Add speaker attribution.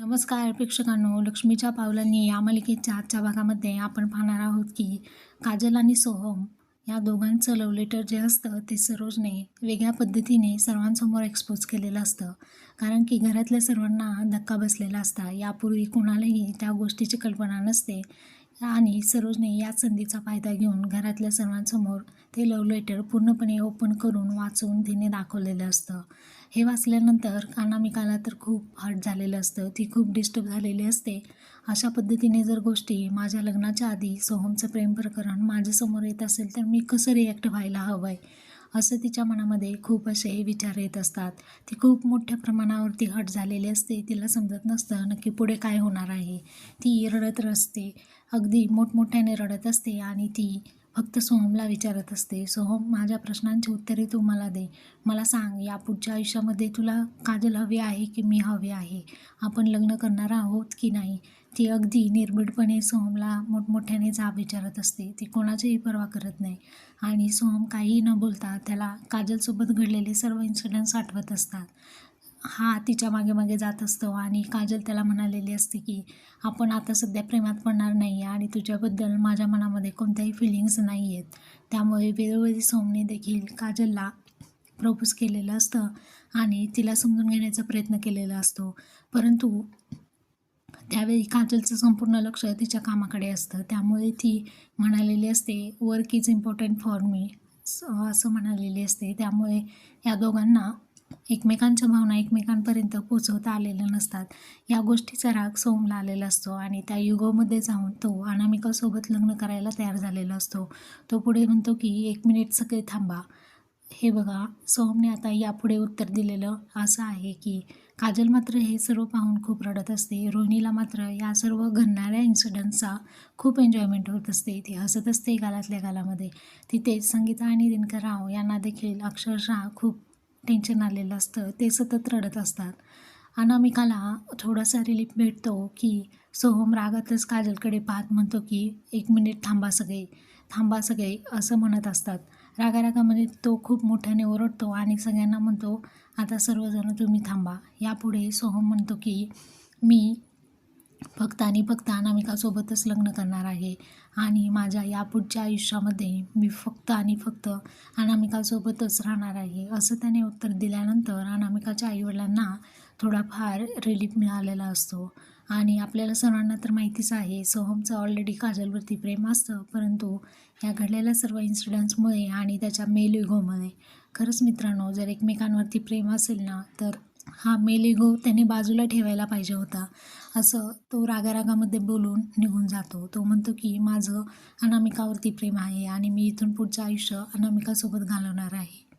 Speaker 1: नमस्कार प्रेक्षकांनो लक्ष्मीच्या पावलांनी या मालिकेच्या आजच्या भागामध्ये आपण पाहणार आहोत की काजल आणि सोहम या दोघांचं लव्ह लेटर जे असतं ते सरोजने वेगळ्या पद्धतीने सर्वांसमोर एक्सपोज केलेलं असतं. कारण की घरातल्या सर्वांना धक्का बसलेला असता. यापूर्वी कुणालाही त्या गोष्टीची कल्पना नसते. आणि सरोजने या संधीचा फायदा घेऊन घरातल्या सर्वांसमोर ते लव्ह लेटर पूर्णपणे ओपन करून वाचून तिने दाखवलेलं असतं. हे वाचल्यानंतर कानामिकाला तर खूप हर्ट झालेलं असतं. ती खूप डिस्टर्ब झालेली असते. अशा पद्धतीने जर गोष्टी माझ्या लग्नाच्या आधी सोहमचं प्रेम प्रकरण माझ्यासमोर येत असेल तर मी कसं रिॲक्ट व्हायला हवं आहे असं तिच्या मनामध्ये खूप असे विचार येत असतात. ती खूप मोठ्या प्रमाणावरती हट झालेली असते. तिला समजत नसतं नक्की पुढे काय होणार आहे. ती रडत असते अगदी मोठमोठ्याने रडत असते आणि ती फक्त सोहमला विचारत असते सोहम माझ्या प्रश्नांची उत्तरे तू मला दे. मला सांग या पुढच्या आयुष्यामध्ये तुला काजल हवी आहे की मी हवे आहे? आपण लग्न करणार आहोत की नाही? ती अगदी निर्भीडपणे सोहमला मोठमोठ्याने जाब विचारत असते. ती कोणाचीही पर्वा करत नाही. आणि सोहम काहीही न बोलता त्याला काजलसोबत घडलेले सर्व इन्सिडेंट्स आठवत असतात. हा तिच्यामागे मागे जात असतो आणि काजल त्याला म्हणालेली असते की आपण आता सध्या प्रेमात पडणार नाही आहे आणि तुझ्याबद्दल माझ्या मनामध्ये कोणत्याही फिलिंग्स नाही आहेत त्यामुळे वेळोवेळी सोमने देखील काजलला प्रपोज केलेलं असतं आणि तिला समजून घेण्याचा प्रयत्न केलेला असतो. परंतु त्यावेळी काजलचं संपूर्ण लक्ष तिच्या कामाकडे असतं. त्यामुळे ती म्हणालेली असते work is important for me असं म्हणालेली असते. त्यामुळे या दोघांना एकमेकांच्या भावना एकमेकांपर्यंत पोचवता आलेल्या नसतात. या गोष्टीचा राग सोमला आलेला असतो आणि त्या युगोमध्ये जाऊन तो अनामिकासोबत लग्न करायला तयार झालेला असतो. तो पुढे म्हणतो की एक मिनिट सगळे थांबा. हे बघा सोमने आता यापुढे उत्तर दिलेलं असं आहे की काजल मात्र हे सर्व पाहून खूप रडत असते. रोहिणीला मात्र या सर्व घडणाऱ्या इन्सिडंट्सचा खूप एन्जॉयमेंट होत असते. ती हसत असते गालातल्या गालामध्ये. तिथे संगीता आणि दिनकर राव यांना देखील अक्षरशः खूप टेन्शन आलेलं असतं ते सतत रडत असतात. अनामिकाला थोडासा रिलीफ भेटतो की सोहम रागातच काजलकडे पाहत म्हणतो की एक मिनिट थांबा सगळे थांबा सगळे असं म्हणत असतात. रागारागामध्ये तो खूप मोठ्याने ओरडतो आणि सगळ्यांना म्हणतो आता सर्वजण तुम्ही थांबा. यापुढे सोहम म्हणतो की मी फक्त आणि फक्त अनामिकासोबतच लग्न करणार आहे. आणि माझ्या यापुढच्या आयुष्यामध्ये मी फक्त आणि फक्त अनामिकासोबतच राहणार आहे असं त्याने उत्तर दिल्यानंतर अनामिकाच्या आईवडिलांना थोडाफार रिलीफ मिळालेला असतो. आणि आपल्याला सर्वांना तर माहितीच आहे सोहमचं ऑलरेडी काजलवरती प्रेम असतं परंतु या घडलेल्या सर्व इन्सिडंट्समुळे आणि त्याच्या मेल मेलिगोमुळे खरंच मित्रांनो जर एकमेकांवरती प्रेम असेल ना तर हा मेलेगो त्याने बाजूला ठेवायला पाहिजे होता. असं तो रागारागामध्ये बोलून निघून जातो. तो म्हणतो की माझं अनामिकावरती प्रेम आहे आणि मी इथून पुढचं आयुष्य अनामिकासोबत घालवणार आहे.